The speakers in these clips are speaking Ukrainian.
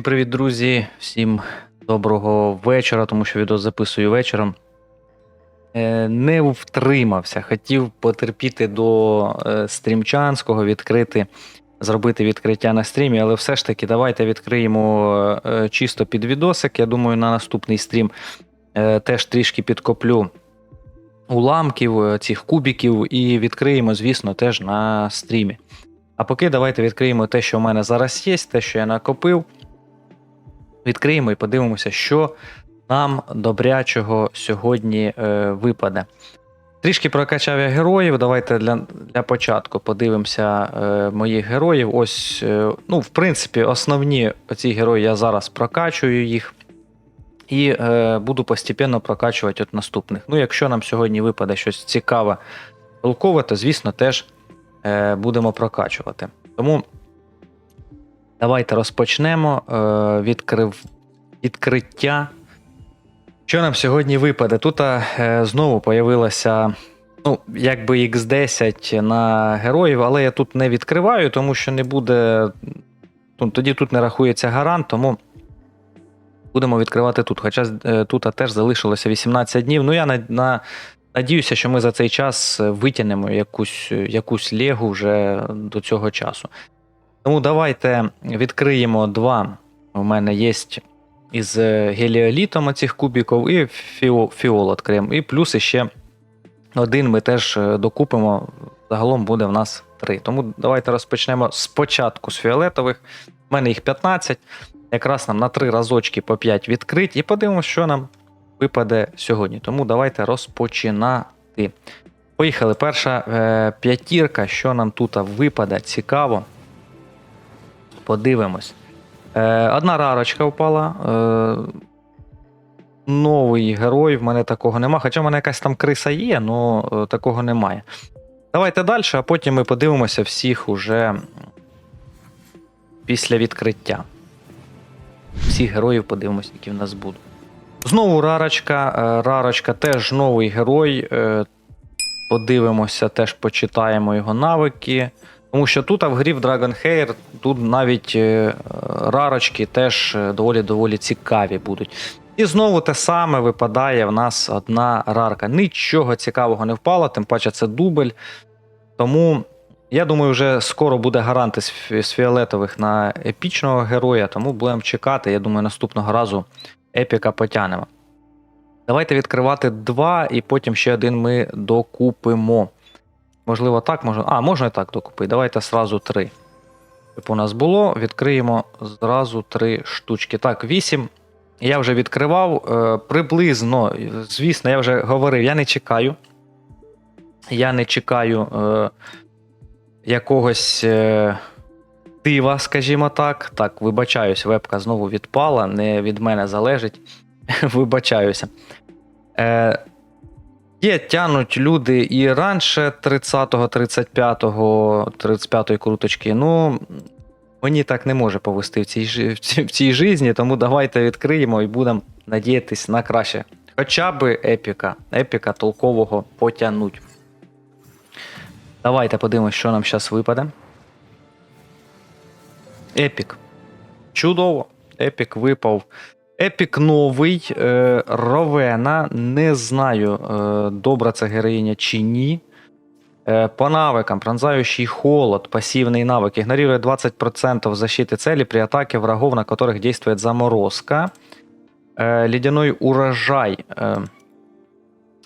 Всім привіт, друзі! Всім доброго вечора, тому що відео записую вечором. Е, Не втримався, хотів потерпіти до е, стрімчанського, відкрити, зробити відкриття на стрімі, але все ж таки давайте відкриємо е, чисто під відосик. Я думаю, на наступний стрім теж трішки підкоплю уламків, цих кубіків, і відкриємо, звісно, теж на стрімі. А поки давайте відкриємо те, що в мене зараз є, те, що я накопив. Відкриємо і подивимося, що нам добрячого сьогодні е, випаде. Трішки прокачав я героїв. Давайте для для початку подивимося е, моїх героїв. Ось, е, ну, в принципі, основні ці герої я зараз прокачую їх. І е, буду постійно прокачувати от наступних. Ну, якщо нам сьогодні випаде щось цікаве, толкове, то, звісно, теж е, будемо прокачувати. Тому давайте розпочнемо е, відкрив, відкриття. Що нам сьогодні випаде? Тут е, знову появилося ну, якби X10 на героїв, але я тут не відкриваю, тому що не буде. ну, Тоді тут не рахується гарант, тому будемо відкривати тут. Хоча е, тут теж залишилося 18 днів. Ну, я на, на, надіюся, що ми за цей час витягнемо якусь, якусь легу вже до цього часу. Тому давайте відкриємо два. У мене є із геліолітом оцих кубіків, і фіол, фіол відкриємо. І плюс ще один ми теж докупимо. Загалом буде в нас три. Тому давайте розпочнемо спочатку з фіолетових. У мене їх 15. Якраз нам на три разочки по 5 відкрить, і подивимося, що нам випаде сьогодні. Тому давайте розпочинати. Поїхали. Перша е, п'ятірка, що нам тут випаде, цікаво. Подивимось. Е, Одна рарочка впала. Е, Новий герой, в мене такого нема. Хоча в мене якась там криса є, але такого немає. Давайте далі, а потім ми подивимося всіх уже після відкриття. Всіх героїв подивимося, які в нас будуть. Знову рарочка. Е, Рарочка теж новий герой. Е, Подивимося, теж почитаємо його навики. Тому що тут а в грі в Dragon Hair тут навіть е, рарочки теж доволі-доволі цікаві будуть. І знову те саме випадає в нас одна рарка. Нічого цікавого не впало, тим паче це дубль. Тому я думаю, вже скоро буде гаранти з фіолетових на епічного героя, тому будемо чекати. Я думаю, наступного разу епіка потягнемо. Давайте відкривати два, і потім ще один ми докупимо. Можливо, так можна. А, можна і так докупити. Давайте зразу три. Типу у нас було, відкриємо зразу три штучки. Так, вісім. Я вже відкривав е, приблизно, звісно, я вже говорив, я не чекаю. Я не чекаю е, якогось е, дива, скажімо так. Так, вибачаюсь, вебка знову відпала, не від мене залежить. Вибачаюся. Е, Є, тянуть люди і раніше 30-го, 35-го, 35-ї круточки. Ну, мені так не може повести в цій, в цій, в цій житті, тому давайте відкриємо і будемо надіятись на краще. Хоча би епіка. Епіка толкового потягнуть. Давайте подивимось, що нам зараз випаде. Епік. Чудово. Епік випав. Епік новий. Е, Ровена. Не знаю, е, добра це героїня чи ні. Е, По навикам, пронзающий холод, пассивный навык, игнорирует 20% защиты цели при атаке врагов, на которых действует заморозка. Э, Ледяной урожай э,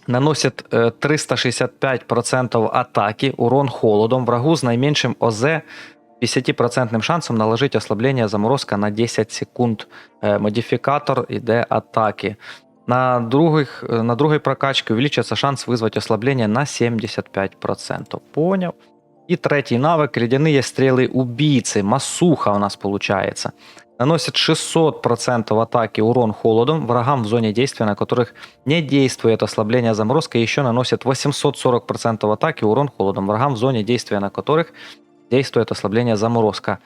наносит э, 365% атаки, урон холодом, врагу с наименьшим ОЗ 50% шансом наложить ослабление заморозка на 10 секунд. Модификатор іде атаки. На, других, на другой прокачке увеличится шанс вызвать ослабление на 75%. Понял. И третий навык. Ледяные стрелы убийцы. Масуха у нас получается. Наносит 600% атаки урон холодом врагам в зоне действия, на которых не действует ослабление заморозка. Еще наносит 840% атаки урон холодом врагам в зоне действия, на которых действует ослабление заморозка.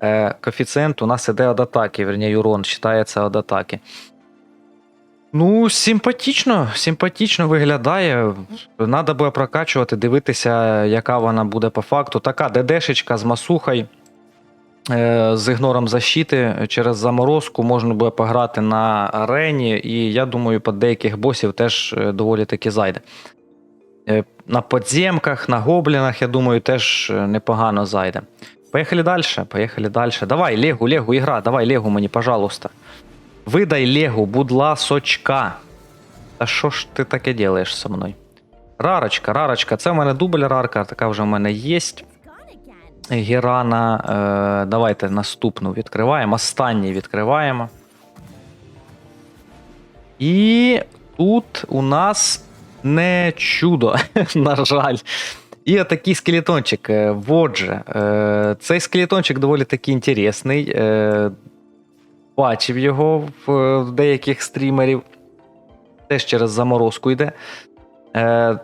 Э, коэффициент у нас іде від атаки, вернее, урон считается від атаки. Ну, симпатично, симпатично виглядає. Надо буде прокачувати, дивитися, яка вона буде по факту. Така ДДшечка з масухою. е, з ігнором защити через заморозку можна буде пограти на арені, і я думаю, по деяких босів теж е, доволі таки зайде. На подземках, на гоблінах, я думаю, теж е, непогано зайде. Поїхали далі, поїхали далі. Давай, Легу, Легу, ігра, давай Легу мені, пожалуйста. Видай Легу, будь ласочка. Та що ж ти таке делаєш со мною? Рарочка, рарочка. Це в мене дубль рарка, така вже в мене є. Герана. Е, давайте наступну відкриваємо. Останній відкриваємо. І тут у нас не чудо, на жаль. І отакий скелетончик. е, Вот же. Е, Цей скелетончик доволі таки інтересний. Е, Бачив його в, в деяких стрімерів. Теж через заморозку йде. Е,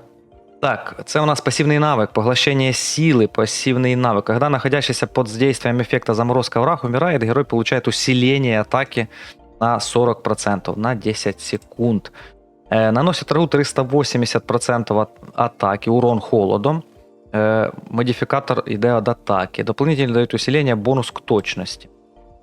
так, це у нас пассивный навык, поглощение силы, пассивный навык. Когда находящийся под действием эффекта заморозка враг умирает, герой получает усиление атаки на 40%, на 10 секунд. Э, наносит врагу 380% от атаки, урон холодом. Э, модификатор йде от атаки. Дополнительно дает усиление, бонус к точности.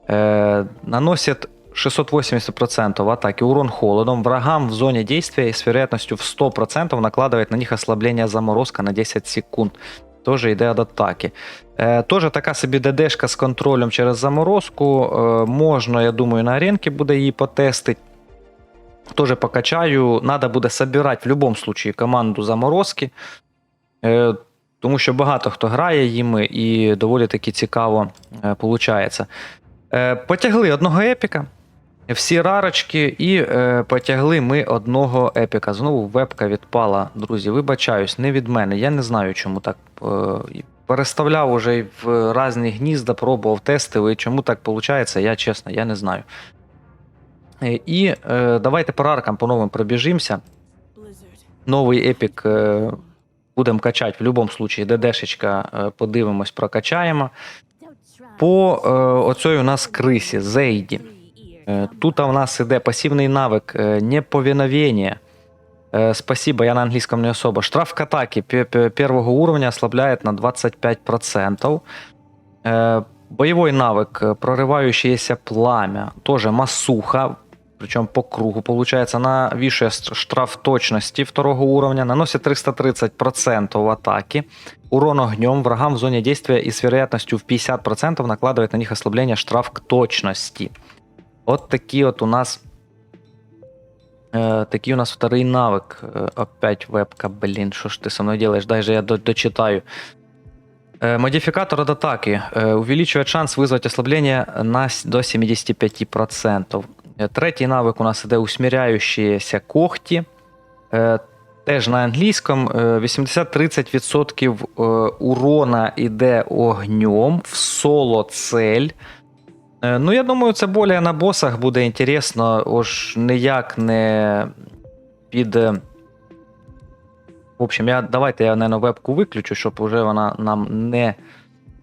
Э, наносит 680% атаки, урон холодом. Врагам в зоне действия и с вероятностью в 100% накладывает на них ослабление заморозка на 10 секунд. Тоже йде від атаки. Е, Тоже така собі ДДшка з контролем через заморозку. Е, можна, я думаю, на аренки буде її потестити. Тоже покачаю. Надо буде собирати в будь-якому випадку команду заморозки. Е, тому що багато хто грає їми і доволі таки цікаво виходить. Е, потягли одного епіка. Всі рарочки, і е, потягли ми одного епіка. Знову вебка відпала, друзі. Вибачаюсь, не від мене. Я не знаю, чому так. Е, переставляв уже в різні гнізда, пробував, тестив, чому так виходить, я чесно, я не знаю. Е, і е, давайте по раркам по новим пробіжимося. Новий епік е, будемо качати в будь-якому випадку. ДДшечка е, подивимось, прокачаємо. По е, оцій у нас крисі, Зейді. Е, Тут у нас іде пасивний навик е, неповиновение. Е, Спасибо, я на английском не особо. Штраф к атаке пе- пе- первого уровня ослабляет на 25%. Е, Боевой навык э, прорывающееся пламя. Тоже массуха, причем по кругу получается. Она высшая ст- штраф точности второго уровня. Наносит 330% атаки. Урон огнем врагам в зоне действия и с вероятностью в 50% накладывает на них ослабление штраф к точности. От такі от у нас. Е, такий у нас второй навик. Е, опять вебка, блін, що ж ти со мною делаешь? Дай же я до- дочитаю. Э, Модификатор от атаки э, увеличивает шанс вызвать ослабление на, с- до 75%. Е, Третій навик у нас іде усміряючіся когті. Е, Теж на англійському е, 80-30% е, урона іде огнем в соло цель. Ну, я думаю, це більше на босах буде інтересно, ож ніяк не під. В общем, я, давайте я, наверное, вебку виключу, щоб уже вона нам не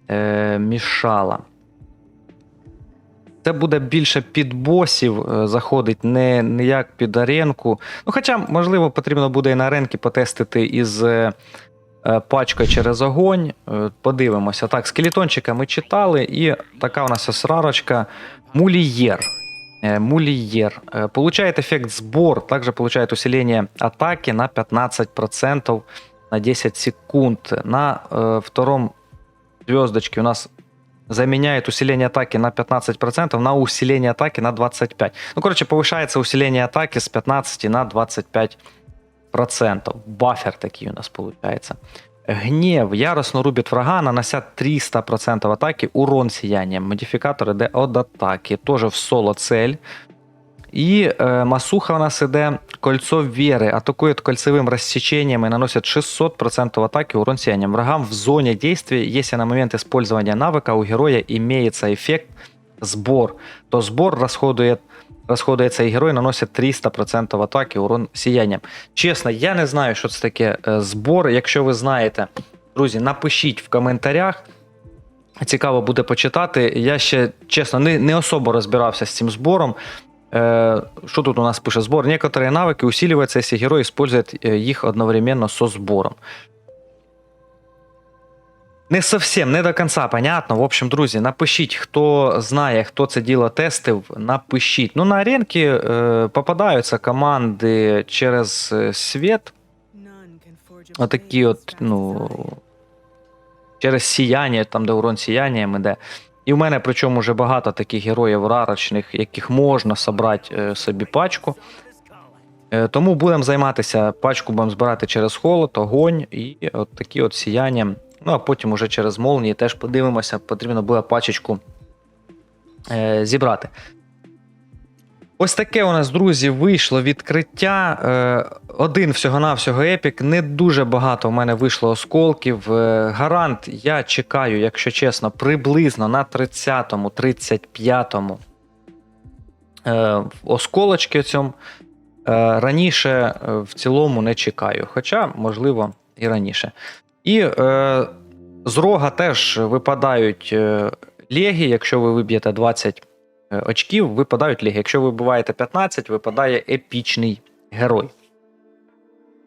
е, мішала. Це буде більше під босів е, заходить, не, не як під аренку. Ну, хоча, можливо, потрібно буде і на аренки потестити із е, е, пачкою через огонь. Е, Подивимося. Так, скелетончика ми читали, і така у нас ось рарочка Мулієр. Э, Мулиер. Э, Получает эффект сбор, также получает усиление атаки на 15% на 10 секунд. На э, втором звездочке у нас заменяет усиление атаки на 15% на усиление атаки на 25%. Ну, короче, повышается усиление атаки с 15 на 25%. Бафер такие у нас получается. Гнев яростно рубит врага, нанося 300% атаки, урон сиянием. Модификатор іде от атаки, тоже в соло цель. І е, масуха у нас іде кольцо віри, атакує кольцевим розсечением и наносит 600% атаки урон сиянием. Врагам в зоне действия, если на момент использования навыка у героя имеется эффект сбор, то сбор расходует Розходується і герой наносить 300% атаки, урон сіянням. Чесно, я не знаю, що це таке збор. Якщо ви знаєте, друзі, напишіть в коментарях. Цікаво буде почитати. Я ще, чесно, не, не особо розбирався з цим збором. Е, що тут у нас пише? Збор. Некоторые навыки усиливаются, если герой использует э, их одновременно со сбором. Не совсем, не до конца понятно. В общем, друзі, напишіть, хто знає, хто це діло тестив, напишіть. Ну, на аренки е, попадаються команди через е, світ, Отакі от, ну. через сіяння, там, де урон сіянням іде. І в мене причому вже багато таких героїв рарочних, яких можна собрати е, собі пачку. Е, Тому будемо займатися, пачку будемо збирати через холод, огонь і от такі от сіяння. Ну а потім уже через молнії теж подивимося, потрібно буде пачечку е, зібрати. Ось таке у нас, друзі, вийшло відкриття. Е, один всього-навсього епік. Не дуже багато в мене вийшло осколків. Е, гарант я чекаю, якщо чесно, приблизно на 30-му, 35-му е, осколочки цьому. Раніше в цілому не чекаю, хоча, можливо, і раніше. І з рога теж випадають легі, якщо ви виб'єте 20 е, очків, випадають легі. Якщо ви вбиваєте 15, випадає епічний герой.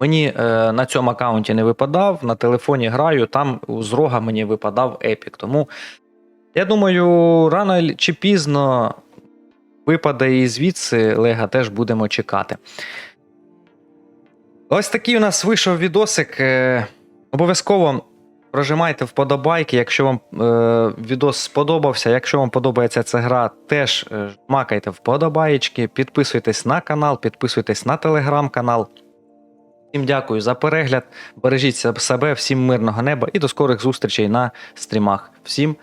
Мені е, на цьому аккаунті не випадав, на телефоні граю, там з рога мені випадав епік. Тому я думаю, рано чи пізно випаде і звідси Лега теж будемо чекати. Ось такий у нас вийшов відосик. Е, Обов'язково прожимайте вподобайки, якщо вам е, відос сподобався. Якщо вам подобається ця гра, теж макайте жмакайте вподобаєчки, підписуйтесь на канал, підписуйтесь на телеграм-канал. Всім дякую за перегляд. Бережіть себе, всім мирного неба і до скорих зустрічей на стрімах. Всім